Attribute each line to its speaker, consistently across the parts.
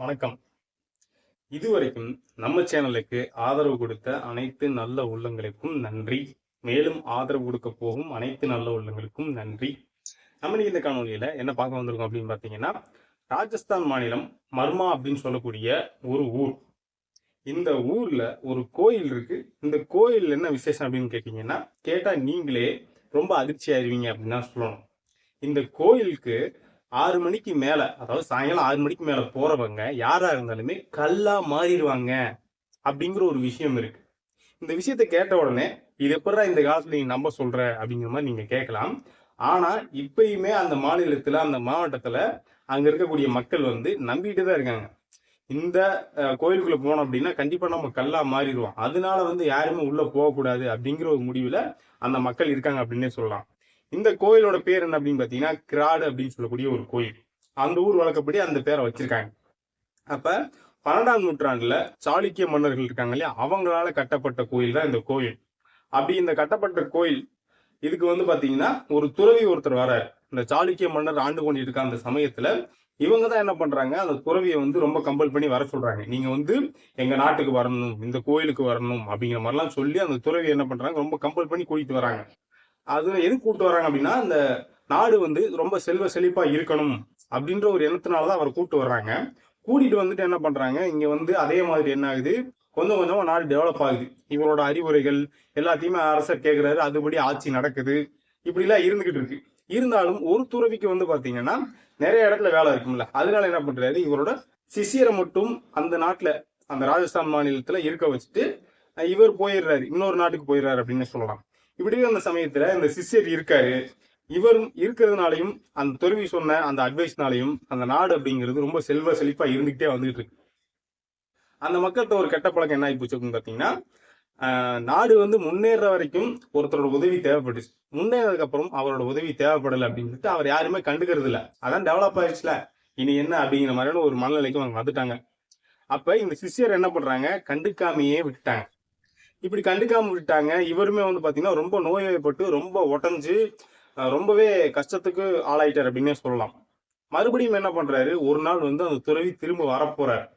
Speaker 1: வணக்கம். இதுவரைக்கும் நம்ம சேனலுக்கு ஆதரவு கொடுத்த அனைத்து நல்ல உள்ளங்களுக்கும் நன்றி. மேலும் ஆதரவு கொடுக்க போகும் அனைத்து நல்ல உள்ளங்களுக்கும் நன்றி. நம்ம இந்த காணொலியில என்ன பார்க்க வந்திருக்கோம் அப்படின்னு பார்த்தீங்கன்னா ராஜஸ்தான் மாநிலம் மர்மா அப்படின்னு சொல்லக்கூடிய ஒரு ஊர். இந்த ஊர்ல ஒரு கோயில் இருக்கு. இந்த கோயில் என்ன விசேஷம் அப்படின்னு கேட்டீங்கன்னா கேட்டா நீங்களே ரொம்ப அதிர்ச்சி ஆயிருவீங்க அப்படின்னு தான் சொல்லணும். இந்த கோயிலுக்கு ஆறு மணிக்கு மேல அதாவது சாயங்காலம் ஆறு மணிக்கு மேல போறவங்க யாரா இருந்தாலுமே கல்லா மாறிடுவாங்க அப்படிங்கிற ஒரு விஷயம் இருக்கு. இந்த விஷயத்த கேட்ட உடனே இது எப்படா இந்த காலத்துல நீ நம்ப சொல்ற? அப்படிங்கிற மாதிரி நீங்க கேட்கலாம். ஆனா இப்பயுமே அந்த மாநிலத்துல அந்த மாவட்டத்துல அங்க இருக்கக்கூடிய மக்கள் வந்து நம்பிட்டு தான் இருக்காங்க. இந்த கோயிலுக்குள்ள போனோம் அப்படின்னா கண்டிப்பா நம்ம கல்லா மாறிடுவோம். அதனால வந்து யாருமே உள்ள போகக்கூடாது அப்படிங்கிற ஒரு முடிவுல அந்த மக்கள் இருக்காங்க அப்படின்னே சொல்லலாம். இந்த கோயிலோட பேர் என்ன அப்படின்னு பாத்தீங்கன்னா கிராடு அப்படின்னு சொல்லக்கூடிய ஒரு கோயில். அந்த ஊர் வழக்கப்படி அந்த பேரை வச்சிருக்காங்க. அப்ப பன்னெண்டாம் நூற்றாண்டுல சாளுக்கிய மன்னர்கள் இருக்காங்க இல்லையா? அவங்களால கட்டப்பட்ட கோயில் தான் இந்த கோயில். அப்படி இந்த கட்டப்பட்ட கோயில் இதுக்கு வந்து பாத்தீங்கன்னா ஒரு துறவி ஒருத்தர் வராரு இந்த சாளுக்கிய மன்னர் ஆண்டு கொண்டு இருக்க அந்த சமயத்துல இவங்க தான் என்ன பண்றாங்க? அந்த துறவியை வந்து ரொம்ப கம்பல் பண்ணி வர சொல்றாங்க. நீங்க வந்து எங்க நாட்டுக்கு வரணும் இந்த கோயிலுக்கு வரணும் அப்படிங்கிற மாதிரிலாம் சொல்லி அந்த துறவி என்ன பண்றாங்க? ரொம்ப கம்பல் பண்ணி கூட்டிட்டு வராங்க அது எதுக்கு கூப்பிட்டு வராங்க அப்படின்னா இந்த நாடு வந்து ரொம்ப செல்வ செழிப்பா இருக்கணும் அப்படின்ற ஒரு எண்ணத்தினாலதான் அவர் கூப்பிட்டு வர்றாங்க. கூட்டிட்டு வந்துட்டு என்ன பண்றாங்க? இங்க வந்து அதே மாதிரி என்ன ஆகுது? கொஞ்சம் கொஞ்சமா நாடு டெவலப் ஆகுது. இவரோட அறிவுரைகள் எல்லாத்தையுமே அரசர் கேட்கிறாரு அதுபடி ஆட்சி நடக்குது. இப்படி எல்லாம் இருந்துகிட்டு இருக்கு. இருந்தாலும் ஒரு துறவிக்கு வந்து பாத்தீங்கன்னா நிறைய இடத்துல வேலை இருக்கும்ல. அதனால என்ன பண்றாரு? இவரோட சிஷியரை மட்டும் அந்த நாட்டுல அந்த ராஜஸ்தான் மாநிலத்துல இருக்க வச்சுட்டு இவர் போயிடுறாரு. இன்னொரு நாட்டுக்கு போயிடுறாரு அப்படின்னு சொல்லலாம். இப்படி அந்த சமயத்துல இந்த சிஷ்யர் இருக்காரு. இவரும் இருக்கிறதுனாலையும் அந்த துறவி சொன்ன அந்த அட்வைஸ்னாலையும் அந்த நாடு அப்படிங்கிறது ரொம்ப செல்வ செழிப்பா இருந்துகிட்டே வந்துகிட்டு இருக்கு. அந்த மக்கள்கிட்ட ஒரு கெட்ட பழக்கம் என்ன ஆகி போச்சு அப்படின்னு பாத்தீங்கன்னா நாடு வந்து முன்னேற வரைக்கும் ஒருத்தரோட உதவி தேவைப்பட்டுச்சு. முன்னேறதுக்கு அப்புறம் அவரோட உதவி தேவைப்படலை அப்படின்னு அவர் யாருமே கண்டுக்கிறது இல்ல. அதான் டெவலப் ஆயிடுச்சுல. இனி என்ன அப்படிங்கிற மாதிரியான ஒரு மனநிலைக்கு அவங்க வந்துட்டாங்க. அப்ப இந்த சிஷ்யர் என்ன பண்றாங்க? கண்டுக்காமையே விட்டுட்டாங்க. இப்படி கண்டுக்காம விட்டாங்க இவருமே வந்து பாத்தீங்கன்னா ரொம்ப நோய்வாய்ப்பட்டு ரொம்ப உடஞ்சு ரொம்பவே கஷ்டத்துக்கு ஆளாயிட்டார் அப்படின்னே சொல்லலாம். மறுபடியும் என்ன பண்றாரு? ஒரு நாள் வந்து அந்த துறவி திரும்ப வரப்போறாரு.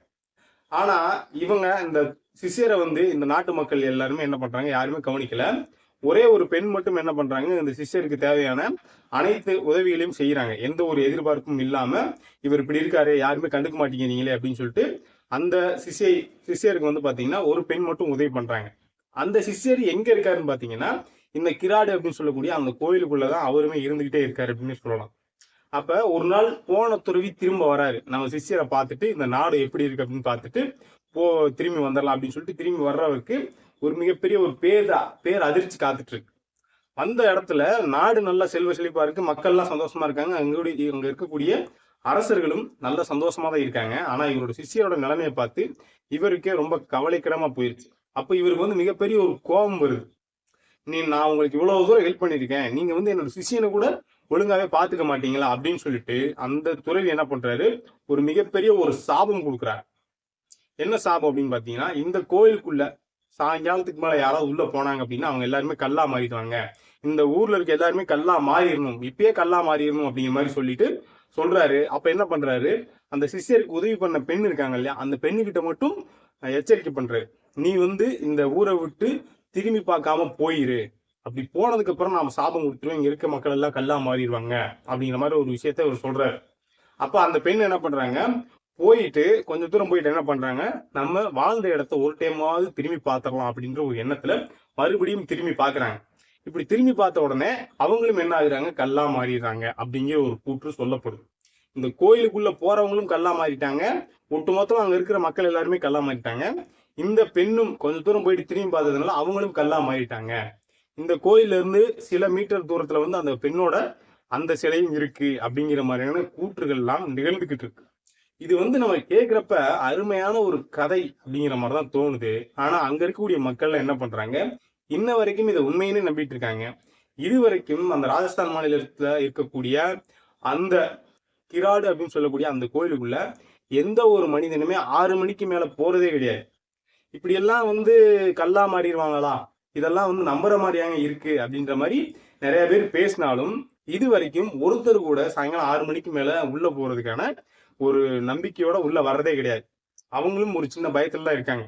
Speaker 1: ஆனா இவங்க இந்த சிசியரை வந்து இந்த நாட்டு மக்கள் எல்லாருமே என்ன பண்றாங்க? யாருமே கவனிக்கல. ஒரே ஒரு பெண் மட்டும் என்ன பண்றாங்க? இந்த சிஷ்யருக்கு தேவையான அனைத்து உதவிகளையும் செய்யறாங்க எந்த ஒரு எதிர்பார்ப்பும் இல்லாம இவர் இப்படி இருக்காரு யாருமே கண்டுக்க மாட்டேங்கிறீங்களே அப்படின்னு சொல்லிட்டு அந்த சிஷ்யை சிஷ்யருக்கு வந்து பாத்தீங்கன்னா ஒரு பெண் மட்டும் உதவி பண்றாங்க. அந்த சிஷ்யர் எங்க இருக்காருன்னு பாத்தீங்கன்னா இந்த கிராடு அப்படின்னு சொல்லக்கூடிய அந்த கோயிலுக்குள்ளதான் அவருமே இருந்துகிட்டே இருக்காரு அப்படின்னு சொல்லலாம். அப்ப ஒரு நாள் போன துறவி திரும்ப வராரு. நம்ம சிஷ்யரை பார்த்துட்டு இந்த நாடு எப்படி இருக்கு அப்படின்னு பார்த்துட்டு போ திரும்பி வந்துடலாம் அப்படின்னு சொல்லிட்டு திரும்பி வர்றவருக்கு ஒரு மிகப்பெரிய ஒரு பேதா பேர் அதிர்ச்சி காத்துட்டு இருக்கு வந்த இடத்துல நாடு நல்லா செல்வ செழிப்பா இருக்கு மக்கள்லாம் சந்தோஷமா இருக்காங்க. அங்களுடைய அங்க இருக்கக்கூடிய அரசர்களும் நல்ல சந்தோஷமா தான் இருக்காங்க. ஆனா இவரோட சிஷ்யரோட நிலைமையை பார்த்து இவருக்கே ரொம்ப கவலைக்கிடமா போயிருச்சு. அப்போ இவருக்கு வந்து மிகப்பெரிய ஒரு கோபம் வருது. நீ நான் உங்களுக்கு இவ்வளவு தூரம் ஹெல்ப் பண்ணியிருக்கேன். நீங்க வந்து என்னோட சிஷியனை கூட ஒழுங்காவே பாத்துக்க மாட்டீங்களா? அப்படின்னு சொல்லிட்டு அந்த துறவி என்ன பண்றாரு? ஒரு மிகப்பெரிய ஒரு சாபம் கொடுக்குறாரு. என்ன சாபம் அப்படின்னு பாத்தீங்கன்னா இந்த கோயிலுக்குள்ள சாயங்காலத்துக்கு மேல யாராவது உள்ள போனாங்க அப்படின்னா அவங்க எல்லாருமே கல்லா மாறிடுவாங்க. இந்த ஊர்ல இருக்க எல்லாருமே கல்லா மாறிடணும். இப்பயே கல்லா மாறிடணும் அப்படிங்கிற மாதிரி சொல்லிட்டு சொல்றாரு. அப்ப என்ன பண்றாரு? அந்த சிஷ்யருக்கு உதவி பண்ண பெண் இருக்காங்க இல்லையா? அந்த பெண்ணுகிட்ட மட்டும் எச்சரிக்கை பண்றாரு. நீ வந்து இந்த ஊரை விட்டு திரும்பி பார்க்காம போயிரு. அப்படி போனதுக்கு அப்புறம் நாம சாபம் கொடுத்துருவோம். இங்க இருக்க மக்கள் எல்லாம் கல்லா மாறிடுவாங்க. அப்படிங்கிற மாதிரி ஒரு விஷயத்த அவர் சொல்றாரு. அப்ப அந்த பெண் என்ன பண்றாங்க? போயிட்டு கொஞ்சம் தூரம் போயிட்டு என்ன பண்றாங்க? நம்ம வாழ்ந்த இடத்த ஒரு டைமாவது திரும்பி பார்த்துடலாம் அப்படின்ற ஒரு எண்ணத்துல மறுபடியும் திரும்பி பாக்குறாங்க இப்படி திரும்பி பார்த்த உடனே அவங்களும் என்ன ஆகுறாங்க? கல்லா மாறிடுறாங்க அப்படிங்கிற ஒரு கூற்று சொல்லப்படுது. இந்த கோயிலுக்குள்ள போறவங்களும் கல்லா மாறிட்டாங்க. ஒட்டுமொத்தம் அங்க இருக்கிற மக்கள் எல்லாருமே கல்லா மாறிட்டாங்க. இந்த பெண்ணும் கொஞ்ச தூரம் போயிட்டு திரும்பி பார்த்ததுனால அவங்களும் கல்லா மாறிட்டாங்க இந்த கோயில்ல இருந்து சில மீட்டர் தூரத்துல வந்து அந்த பெண்ணோட அந்த சிலையும் இருக்கு அப்படிங்கிற மாதிரியான கூற்றுகள் எல்லாம் நிகழ்ந்துகிட்டு இருக்கு. இது வந்து நம்ம கேட்குறப்ப அருமையான ஒரு கதை அப்படிங்கிற மாதிரி தான் தோணுது. ஆனா அங்க இருக்கக்கூடிய மக்கள் என்ன பண்றாங்க? இன்ன வரைக்கும் இதை உண்மைன்னு நம்பிட்டு இருக்காங்க. இது வரைக்கும் அந்த ராஜஸ்தான் மாநிலத்துல இருக்கக்கூடிய அந்த கிராடு அப்படின்னு சொல்லக்கூடிய அந்த கோயிலுக்குள்ள எந்த ஒரு மனிதனுமே ஆறு மணிக்கு மேல போறதே கிடையாது. இப்படி எல்லாம் வந்து கல்லா மாறிடுவாங்களா? இதெல்லாம் வந்து நம்புற மாதிரியாங்க இருக்கு அப்படின்ற மாதிரி நிறைய பேர் பேசினாலும் இது வரைக்கும் ஒருத்தர் கூட சாயங்காலம் ஆறு மணிக்கு மேல உள்ள போறதுக்கான ஒரு நம்பிக்கையோட உள்ள வர்றதே கிடையாது. அவங்களும் ஒரு சின்ன பயத்துல தான் இருக்காங்க.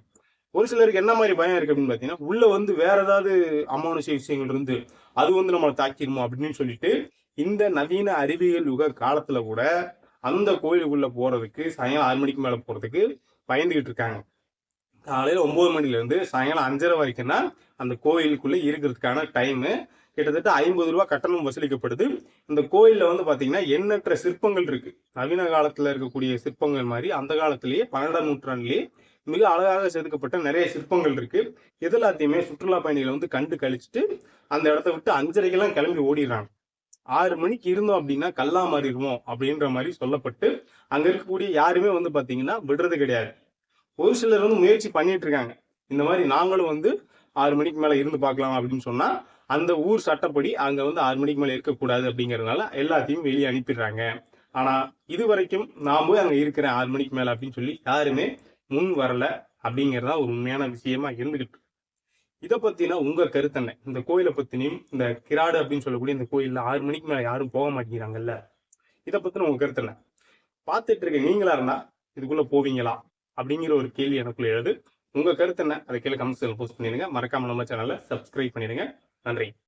Speaker 1: ஒரு சிலருக்கு என்ன மாதிரி பயம் இருக்கு அப்படின்னு பாத்தீங்கன்னா உள்ள வந்து வேற ஏதாவது அமானுஷ விஷயங்கள் இருந்து அது வந்து நம்மளை தாக்கிடுமோ அப்படின்னு சொல்லிட்டு இந்த நவீன அறிவியல் யுக காலத்துல கூட அந்த கோயிலுக்குள்ள போறதுக்கு சாயங்காலம் ஆறு மணிக்கு மேல போறதுக்கு பயந்துகிட்டு இருக்காங்க. காலையில் ஒம்பது மணிலேருந்து சாயங்காலம் அஞ்சரை வரைக்கும்னா அந்த கோயிலுக்குள்ளே இருக்கிறதுக்கான டைமு கிட்டத்தட்ட ஐம்பது ரூபா கட்டணம் வசூலிக்கப்படுது. இந்த கோயிலில் வந்து பார்த்தீங்கன்னா எண்ணற்ற சிற்பங்கள் இருக்குது நவீன காலத்தில் இருக்கக்கூடிய சிற்பங்கள் மாதிரி அந்த காலத்திலேயே பன்னெண்டாம் நூற்றாண்டுலேயே மிக அழகாக செதுக்கப்பட்ட நிறைய சிற்பங்கள் இருக்குது இது எல்லாத்தையுமே சுற்றுலா பயணிகளை வந்து கண்டு கழிச்சுட்டு அந்த இடத்த விட்டு அஞ்சரைக்கெல்லாம் கிளம்பி ஓடிடுறாங்க. ஆறு மணிக்கு இருந்தோம் அப்படின்னா கல்லா மாறிடுவோம் அப்படின்ற மாதிரி சொல்லப்பட்டு அங்கே இருக்கக்கூடிய யாருமே வந்து பார்த்தீங்கன்னா விடுறது கிடையாது. ஒரு சிலர் வந்து முயற்சி பண்ணிட்டு இருக்காங்க. இந்த மாதிரி நாங்களும் வந்து ஆறு மணிக்கு மேலே இருந்து பார்க்கலாம் அப்படின்னு சொன்னால் அந்த ஊர் சட்டப்படி அங்கே வந்து ஆறு மணிக்கு மேலே இருக்கக்கூடாது அப்படிங்கிறதுனால எல்லாத்தையும் வெளியே அனுப்பிடுறாங்க. ஆனால் இது வரைக்கும் நான் போய் அங்கே இருக்கிறேன் ஆறு மணிக்கு மேலே அப்படின்னு சொல்லி யாருமே முன் வரல அப்படிங்கிறதா ஒரு உண்மையான விஷயமா இருந்துகிட்டு இதை பற்றினா உங்கள் கருத்து என்ன? இந்த கோயிலை பற்றினையும் இந்த கிராடு அப்படின்னு சொல்லக்கூடிய இந்த கோயிலில் ஆறு மணிக்கு மேலே யாரும் போக மாட்டேங்கிறாங்கல்ல? இதை பற்றின உங்கள் கருத்து என்ன? பார்த்துட்டு இருக்க நீங்களா இருந்தால் இதுக்குள்ளே போவீங்களா? அப்படிங்கிற ஒரு கேள்வி எனக்குள்ள எழுது. உங்க கருத்து என்ன? அதை கீழே கமெண்ட்ஸ்ல போஸ்ட் பண்ணிடுங்க. மறக்காம நம்ம சேனலை சப்ஸ்கிரைப் பண்ணிடுங்க. நன்றி.